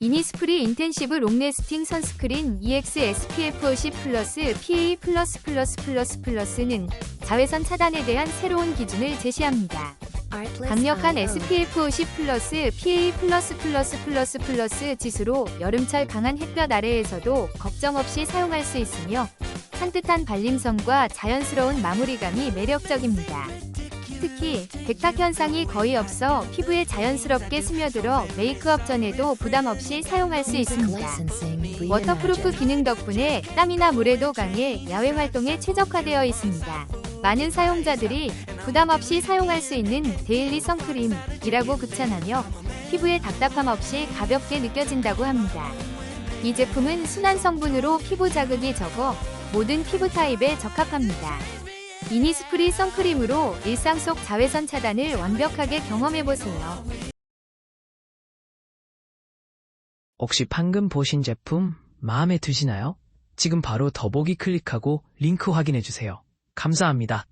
이니스프리 인텐시브 롱래스팅 선스크린 EX SPF 50 플러스 PA 플러스 플러스 플러스 플러스는 자외선 차단에 대한 새로운 기준을 제시합니다. 강력한 SPF 50 플러스 PA 플러스 플러스 플러스 플러스 지수로 여름철 강한 햇볕 아래에서도 걱정 없이 사용할 수 있으며 산뜻한 발림성과 자연스러운 마무리감이 매력적입니다. 특히 백탁 현상이 거의 없어 피부에 자연스럽게 스며들어 메이크업 전에도 부담 없이 사용할 수 있습니다. 워터프루프 기능 덕분에 땀이나 물에도 강해 야외 활동에 최적화되어 있습니다. 많은 사용자들이 부담 없이 사용할 수 있는 데일리 선크림이라고 극찬하며 피부에 답답함 없이 가볍게 느껴진다고 합니다. 이 제품은 순한 성분으로 피부 자극이 적어 모든 피부 타입에 적합합니다. 이니스프리 선크림으로 일상 속 자외선 차단을 완벽하게 경험해보세요. 혹시 방금 보신 제품 마음에 드시나요? 지금 바로 더보기 클릭하고 링크 확인해주세요. 감사합니다.